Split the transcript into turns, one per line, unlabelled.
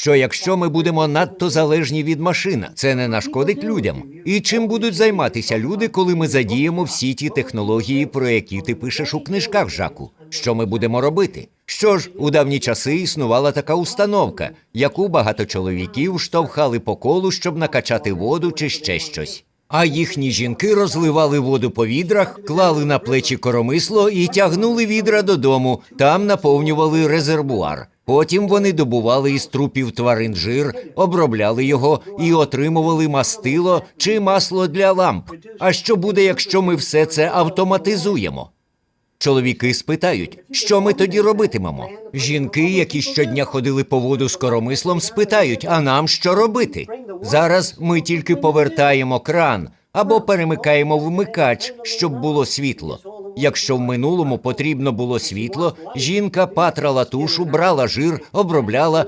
що якщо ми будемо надто залежні від машин, це не нашкодить людям. І чим будуть займатися люди, коли ми задіємо всі ті технології, про які ти пишеш у книжках, Жаку? Що ми будемо робити? Що ж, у давні часи існувала така установка, яку багато чоловіків штовхали по колу, щоб накачати воду чи ще щось. А їхні жінки розливали воду по відрах, клали на плечі коромисло і тягнули відра додому. Там наповнювали резервуар. Потім вони добували із трупів тварин жир, обробляли його і отримували мастило чи масло для ламп. А що буде, якщо ми все це автоматизуємо? Чоловіки спитають, що ми тоді робитимемо. Жінки, які щодня ходили по воду з коромислом, спитають, а нам що робити? Зараз ми тільки повертаємо кран або перемикаємо вмикач, щоб було світло. Якщо в минулому потрібно було світло, жінка патрала тушу, брала жир, обробляла,